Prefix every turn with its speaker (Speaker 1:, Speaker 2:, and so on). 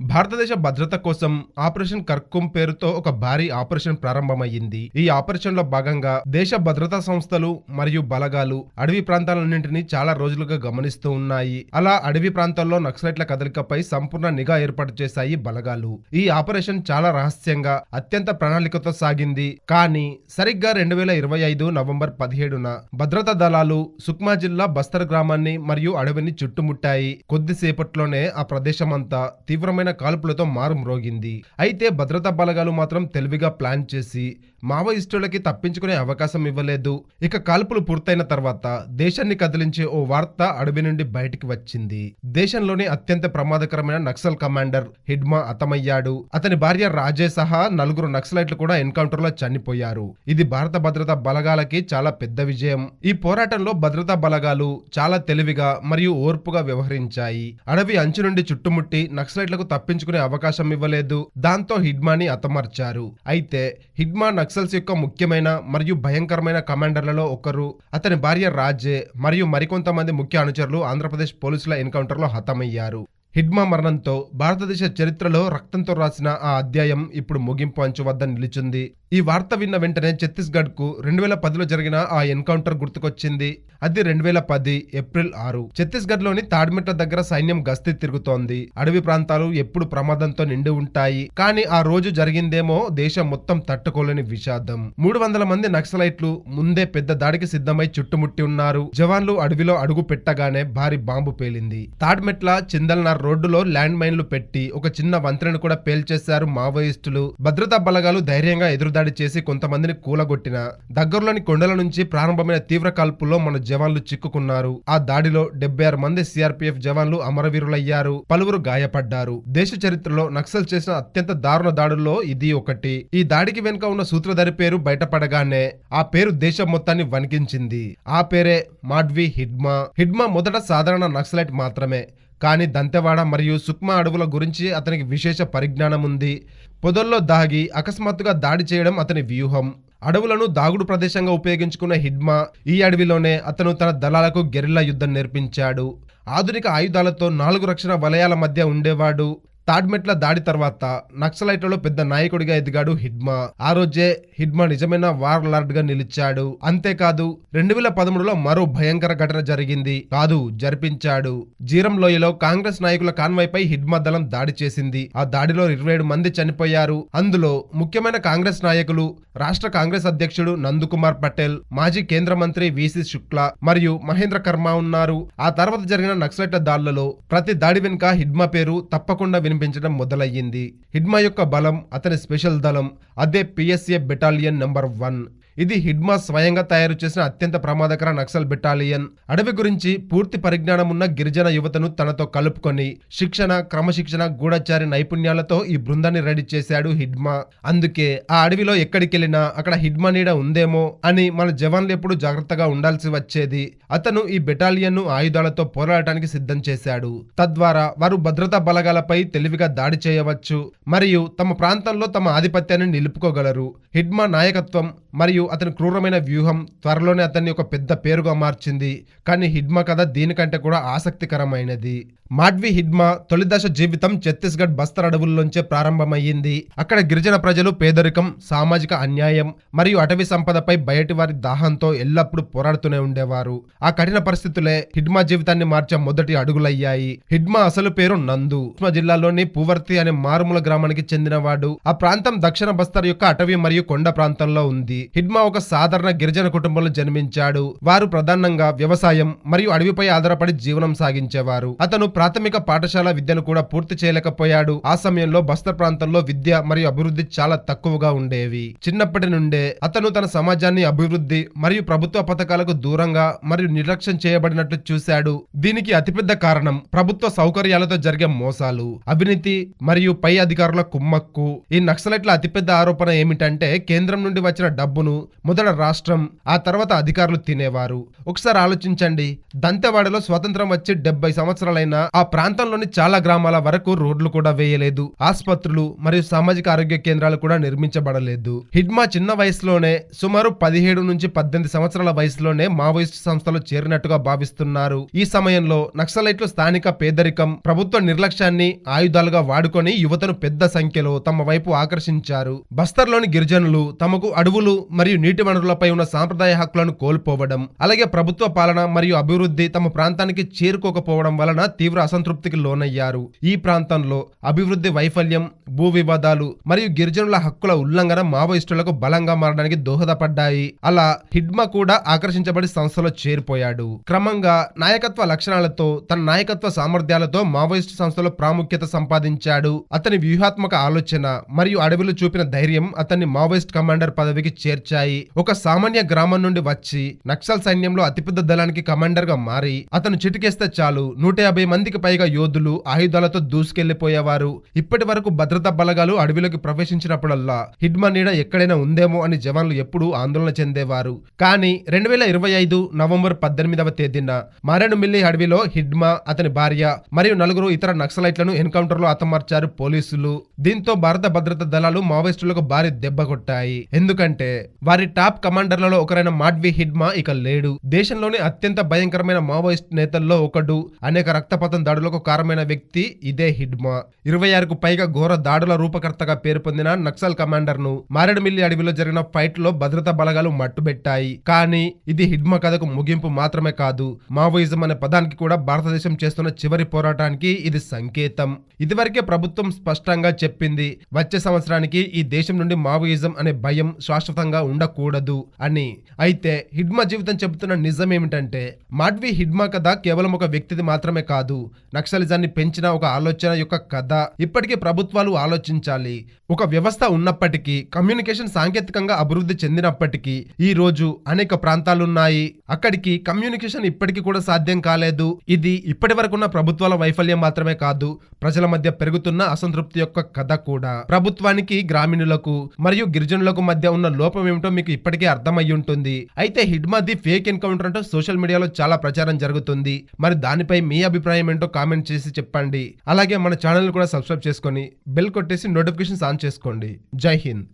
Speaker 1: భారతదేశ భద్రత కోసం ఆపరేషన్ కర్కుమ్ పేరుతో ఒక భారీ ఆపరేషన్ ప్రారంభమయ్యింది. ఈ ఆపరేషన్లో భాగంగా దేశ భద్రతా సంస్థలు మరియు బలగాలు అడవి ప్రాంతాలన్నింటినీ చాలా రోజులుగా గమనిస్తూ ఉన్నాయి. అలా అడవి ప్రాంతాల్లో నక్సలైట్ల కదలికపై సంపూర్ణ నిఘా ఏర్పాటు చేశాయి బలగాలు. ఈ ఆపరేషన్ చాలా రహస్యంగా అత్యంత ప్రణాళికతో సాగింది. కానీ సరిగ్గా రెండు వేల ఇరవై ఐదు నవంబర్ పదిహేడున భద్రతా దళాలు సుక్మా జిల్లా బస్తర్ గ్రామాన్ని మరియు అడవిని చుట్టుముట్టాయి. కొద్దిసేపట్లోనే ఆ ప్రదేశం తీవ్రమైన తీవ్రమైన కాల్పులతో మారుమ్రోగింది అయితే భద్రతా బలగాలు మాత్రం తెలివిగా ప్లాన్ చేసి మావోయిస్టులకి తప్పించుకునే అవకాశం ఇవ్వలేదు. ఇక కాల్పులు పూర్తయిన తర్వాత దేశాన్ని కదిలించే ఓ వార్త అడవి నుండి బయటికి వచ్చింది. దేశంలోని అత్యంత ప్రమాదకరమైన నక్సల్ కమాండర్ హిడ్మా అతమయ్యాడు. అతని భార్య రాజే సహా నలుగురు నక్సలైట్లు కూడా ఎన్కౌంటర్లో చనిపోయారు. ఇది భారత భద్రతా బలగాలకి చాలా పెద్ద విజయం. ఈ పోరాటంలో భద్రతా బలగాలు చాలా తెలివిగా మరియు ఓర్పుగా వ్యవహరించాయి. అడవి అంచు నుండి చుట్టుముట్టి నక్సలైట్లకు తప్పించుకునే అవకాశం ఇవ్వలేదు. దాంతో హిడ్మాని అతమర్చారు. అయితే హిడ్మా నక్సల్స్ యొక్క ముఖ్యమైన మరియు భయంకరమైన కమాండర్లలో ఒకరు. అతని భార్య రాజే మరియు మరికొంతమంది ముఖ్య అనుచరులు ఆంధ్రప్రదేశ్ పోలీసుల ఎన్కౌంటర్లో హతమయ్యారు. హిడ్మా మరణంతో భారతదేశ చరిత్రలో రక్తంతో రాసిన ఆ అధ్యాయం ఇప్పుడు ముగింపు అంచు వద్ద నిలిచింది. ఈ వార్త విన్న వెంటనే ఛత్తీస్గఢ్కు రెండు వేల పదిలో జరిగిన ఆ ఎన్కౌంటర్ గుర్తుకొచ్చింది. అది రెండు వేల పది ఏప్రిల్ ఆరు. ఛత్తీస్గఢ్లోని తాడ్మెట్ల దగ్గర సైన్యం గస్తీ తిరుగుతోంది. అడవి ప్రాంతాలు ఎప్పుడు ప్రమాదంతో నిండి ఉంటాయి. కానీ ఆ రోజు జరిగిందేమో దేశం మొత్తం తట్టుకోలేని విషాదం. మూడు వందల మంది నక్సలైట్లు ముందే పెద్ద దాడికి సిద్ధమై చుట్టుముట్టి ఉన్నారు. జవాన్లు అడవిలో అడుగు పెట్టగానే భారీ బాంబు పేలింది. తాడ్మెట్ల చిందల్నార్ రోడ్డులో ల్యాండ్ మైన్లు పెట్టి ఒక చిన్న వంతెనను కూడా పేల్చేశారు మావోయిస్టులు. భద్రతా బలగాలు ధైర్యంగా ఎదురుదాడి చేసి కొంతమందిని కూలగొట్టిన దగ్గరలోని కొండల నుంచి ప్రారంభమైన తీవ్ర కాల్పుల్లో మన జవాన్లు చిక్కుకున్నారు. ఆ దాడిలో డెబ్బై ఆరు మంది సిఆర్పిఎఫ్ జవాన్లు అమరవీరులయ్యారు. పలువురు గాయపడ్డారు. దేశ చరిత్రలో నక్సల్ చేసిన అత్యంత దారుణ దాడుల్లో ఇది ఒకటి. ఈ దాడికి వెనుక ఉన్న సూత్రధారి పేరు బయటపడగానే ఆ పేరు దేశం మొత్తాన్ని వణికించింది. ఆ పేరే మాడ్వి హిడ్మా. హిడ్మా మొదట సాధారణ నక్సలైట్ మాత్రమే. కానీ దంతెవాడ మరియు సుక్మా అడవుల గురించి అతనికి విశేష పరిజ్ఞానం ఉంది. పొదల్లో దాగి అకస్మాత్తుగా దాడి చేయడం అతని వ్యూహం. అడవులను దాగుడు ప్రదేశంగా ఉపయోగించుకున్న హిడ్మా ఈ అడవిలోనే అతను తన దళాలకు గెరిల్లా యుద్ధం నేర్పించాడు. ఆధునిక ఆయుధాలతో నాలుగు రక్షణ వలయాల మధ్య ఉండేవాడు. తాడ్మెట్ల దాడి తర్వాత నక్సలైట్లలో పెద్ద నాయకుడిగా ఎదిగాడు హిడ్మా. ఆ రోజే హిడ్మా నిజమైన వార్ లార్డ్గా నిలిచాడు. అంతేకాదు రెండు వేల పదమూడులో మరో భయంకర ఘటన జరిగింది. కాదు జరిపించాడు. జీరం లోయలో కాంగ్రెస్ నాయకుల కాన్వాయ్పై హిడ్మా దళం దాడి చేసింది. ఆ దాడిలో ఇరవై ఏడు మంది చనిపోయారు. అందులో ముఖ్యమైన కాంగ్రెస్ నాయకులు రాష్ట్ర కాంగ్రెస్ అధ్యక్షుడు నందుకుమార్ పటేల్ మాజీ కేంద్ర మంత్రి విసి శుక్లా మరియు మహేంద్ర కర్మ ఉన్నారు. ఆ తర్వాత జరిగిన నక్సలైట్ల దాడులలో ప్రతి దాడి వెనుక హిడ్మా పేరు తప్పకుండా వినిపించడం మొదలయ్యింది. హిడ్మా యొక్క బలం అతని స్పెషల్ దళం అదే పిఎస్ఏ బెటాలియన్ నెంబర్ వన్. ఇది హిడ్మా స్వయంగా తయారు చేసిన అత్యంత ప్రమాదకర నక్సల్ బెటాలియన్. అడవి గురించి పూర్తి పరిజ్ఞానం ఉన్న గిరిజన యువతను తనతో కలుపుకొని శిక్షణ క్రమశిక్షణ గూఢచారి నైపుణ్యాలతో ఈ బృందాన్ని రెడీ చేశాడు హిడ్మా. అందుకే ఆ అడవిలో ఎక్కడికెళ్ళినా అక్కడ హిడ్మా నీడ ఉందేమో అని మన జవాన్లు ఎప్పుడు జాగ్రత్తగా ఉండాల్సి వచ్చేది. అతను ఈ బెటాలియన్ను ఆయుధాలతో పోరాడటానికి సిద్ధం చేశాడు. తద్వారా వారు భద్రతా బలగాలపై తెలివిగా దాడి చేయవచ్చు మరియు తమ ప్రాంతంలో తమ ఆధిపత్యాన్ని నిలుపుకోగలరు. హిడ్మా నాయకత్వం మరియు అతని క్రూరమైన వ్యూహం త్వరలోనే అతన్ని ఒక పెద్ద పేరుగా మార్చింది. కానీ హిడ్మా కథ దీనికంటే కూడా ఆసక్తికరమైనది. మాడ్వి హిడ్మా తొలిదశ జీవితం ఛత్తీస్గఢ్ బస్తర్ అడవుల్లోంచే ప్రారంభమయ్యింది. అక్కడ గిరిజన ప్రజలు పేదరికం సామాజిక అన్యాయం మరియు అటవీ సంపదపై బయటి వారి దాహంతో ఎల్లప్పుడూ పోరాడుతూనే ఉండేవారు. ఆ కఠిన పరిస్థితులే హిడ్మా జీవితాన్ని మార్చే మొదటి అడుగులయ్యాయి. హిడ్మా అసలు పేరు నందు. జిల్లాలోని పూవర్తి అనే మారుమూల గ్రామానికి చెందినవాడు. ఆ ప్రాంతం దక్షిణ బస్తర్ యొక్క అటవీ మరియు కొండ ప్రాంతంలో ఉంది. హిడ్మా ఒక సాధారణ గిరిజన కుటుంబంలో జన్మించాడు. వారు ప్రధానంగా వ్యవసాయం మరియు అడవిపై ఆధారపడి జీవనం సాగించేవారు. అతను ప్రాథమిక పాఠశాల విద్యను కూడా పూర్తి చేయలేకపోయాడు. ఆ సమయంలో బస్తర్ ప్రాంతంలో విద్య మరియు అభివృద్ధి చాలా తక్కువగా ఉండేవి. చిన్నప్పటి నుండే అతను తన సమాజాన్ని అభివృద్ధి మరియు ప్రభుత్వ పథకాలకు దూరంగా మరియు నిర్లక్ష్యం చేయబడినట్లు చూశాడు. దీనికి అతిపెద్ద కారణం ప్రభుత్వ సౌకర్యాలతో జరిగే మోసాలు. అవినీతి మరియు పై అధికారుల కుమ్మక్కు. ఈ నక్సలైట్ల అతిపెద్ద ఆరోపణ ఏమిటంటే కేంద్రం నుండి వచ్చిన డబ్బును మొదట రాష్ట్రం ఆ తర్వాత అధికారులు తినేవారు. ఒకసారి ఆలోచించండి దంతెవాడలో స్వతంత్రం వచ్చి డెబ్బై సంవత్సరాలైన ఆ ప్రాంతంలోని చాలా గ్రామాల వరకు రోడ్లు కూడా వేయలేదు. ఆసుపత్రులు మరియు సామాజిక ఆరోగ్య కేంద్రాలు కూడా నిర్మించబడలేదు. హిడ్మా చిన్న వయసులోనే సుమారు పదిహేడు నుంచి పద్దెనిమిది సంవత్సరాల వయసులోనే మావోయిస్ట్ సంస్థలు చేరినట్టుగా భావిస్తున్నారు. ఈ సమయంలో నక్సలైట్లు స్థానిక పేదరికం ప్రభుత్వ నిర్లక్ష్యాన్ని ఆయుధాలుగా వాడుకొని యువతను పెద్ద సంఖ్యలో తమ వైపు ఆకర్షించారు. బస్తర్లోని గిరిజనులు తమకు అడవులు మరియు నీటి వనరులపై ఉన్న సాంప్రదాయ హక్కులను కోల్పోవడం అలాగే ప్రభుత్వ పాలన మరియు అభివృద్ధి తమ ప్రాంతానికి చేరుకోకపోవడం వలన తీవ్ర అసంతృప్తికి లోనయ్యారు. ఈ ప్రాంతంలో అభివృద్ధి వైఫల్యం భూ వివాదాలు మరియు గిరిజనుల హక్కుల ఉల్లంఘన మావోయిస్టులకు బలంగా మారడానికి దోహదపడ్డాయి. అలా హిడ్మా కూడా ఆకర్షించబడి సంస్థలో చేరిపోయాడు. క్రమంగా నాయకత్వ లక్షణాలతో తన నాయకత్వ సామర్థ్యాలతో మావోయిస్ట్ సంస్థలో ప్రాముఖ్యత సంపాదించాడు. అతని వ్యూహాత్మక ఆలోచన మరియు అడవిలో చూపిన ధైర్యం అతన్ని మావోయిస్ట్ కమాండర్ పదవికి చేర్చాయి. ఒక సామాన్య గ్రామం నుండి వచ్చి నక్సల్ సైన్యంలో అతిపెద్ద దళానికి కమాండర్గా మారి అతను చిటికేస్తే చాలు నూట యాభై మందికి పైగా యోధులు ఆయుధాలతో దూసుకెళ్ళిపోయేవారు. ఇప్పటి వరకు భద్రతా బలగాలు అడవిలోకి ప్రవేశించినప్పుడల్లా హిడ్మా నీడ ఎక్కడైనా ఉందేమో అని జవాన్లు ఎప్పుడూ ఆందోళన చెందేవారు. కానీ రెండు వేల ఇరవై ఐదు నవంబర్ పద్దెనిమిదవ తేదీన మారేడుమిల్లి అడవిలో హిడ్మా అతని భార్య మరియు నలుగురు ఇతర నక్సలైట్లను ఎన్కౌంటర్లో హతమార్చారు పోలీసులు. దీంతో భారత భద్రతా దళాలు మావోయిస్టులకు భారీ దెబ్బ కొట్టాయి. ఎందుకంటే వారి టాప్ కమాండర్లలో ఒకరైన మాడ్వి హిడ్మా ఇక లేడు. దేశంలోని అత్యంత భయంకరమైన మావోయిస్ట్ నేతల్లో ఒకడు అనేక రక్తపాతం దాడులకు కారణమైన వ్యక్తి ఇదే హిడ్మా. ఇరవై ఆరుకు పైగా ఘోర దాడుల రూపకర్తగా పేరు పొందిన నక్సల్ కమాండర్ను మారేడుమిల్లి అడవిలో జరిగిన ఫైట్లో భద్రతా బలగాలు మట్టుబెట్టాయి. కానీ ఇది హిడ్మా కథకు ముగింపు మాత్రమే కాదు. మావోయిజం అనే పదానికి కూడా భారతదేశం చేస్తున్న చివరి పోరాటానికి ఇది సంకేతం. ఇదివరకే ప్రభుత్వం స్పష్టంగా చెప్పింది వచ్చే సంవత్సరానికి ఈ దేశం నుండి మావోయిజం అనే భయం శాశ్వతంగా ఉండకూడదు అని. అయితే హిడ్మా జీవితం చెబుతున్న నిజం ఏమిటంటే మాడ్వి హిడ్మా కథ కేవలం ఒక వ్యక్తిది మాత్రమే కాదు నక్సలిజాన్ని పెంచిన ఒక ఆలోచన యొక్క కథ. ఇప్పటికీ ప్రభుత్వాలు ఆలోచించాలి. ఒక వ్యవస్థ ఉన్నప్పటికీ కమ్యూనికేషన్ సాంకేతికంగా అభివృద్ధి చెందినప్పటికీ ఈ రోజు అనేక ప్రాంతాలున్నాయి. అక్కడికి కమ్యూనికేషన్ ఇప్పటికీ కూడా సాధ్యం కాలేదు. ఇది ఇప్పటి వరకున్న ప్రభుత్వాల వైఫల్యం మాత్రమే కాదు ప్రజల మధ్య పెరుగుతున్న అసంతృప్తి యొక్క కథ కూడా. ప్రభుత్వానికి గ్రామీణులకు మరియు గిరిజనులకు మధ్య ఉన్న లోపం ఏమిటో మీకు ఇప్పటికే అర్థమయ్యి ఉంటుంది. అయితే హిడ్మాది ఫేక్ ఎన్కౌంటర్ అంటూ సోషల్ మీడియాలో చాలా ప్రచారం జరుగుతుంది. మరి దానిపై మీ అభిప్రాయం ఏంటో కామెంట్ చేసి చెప్పండి. అలాగే మన ఛానల్ కూడా సబ్స్క్రైబ్ చేసుకొని బెల్ కొట్టేసి నోటిఫికేషన్స్ ఆన్ చేసుకోండి. జై హింద్.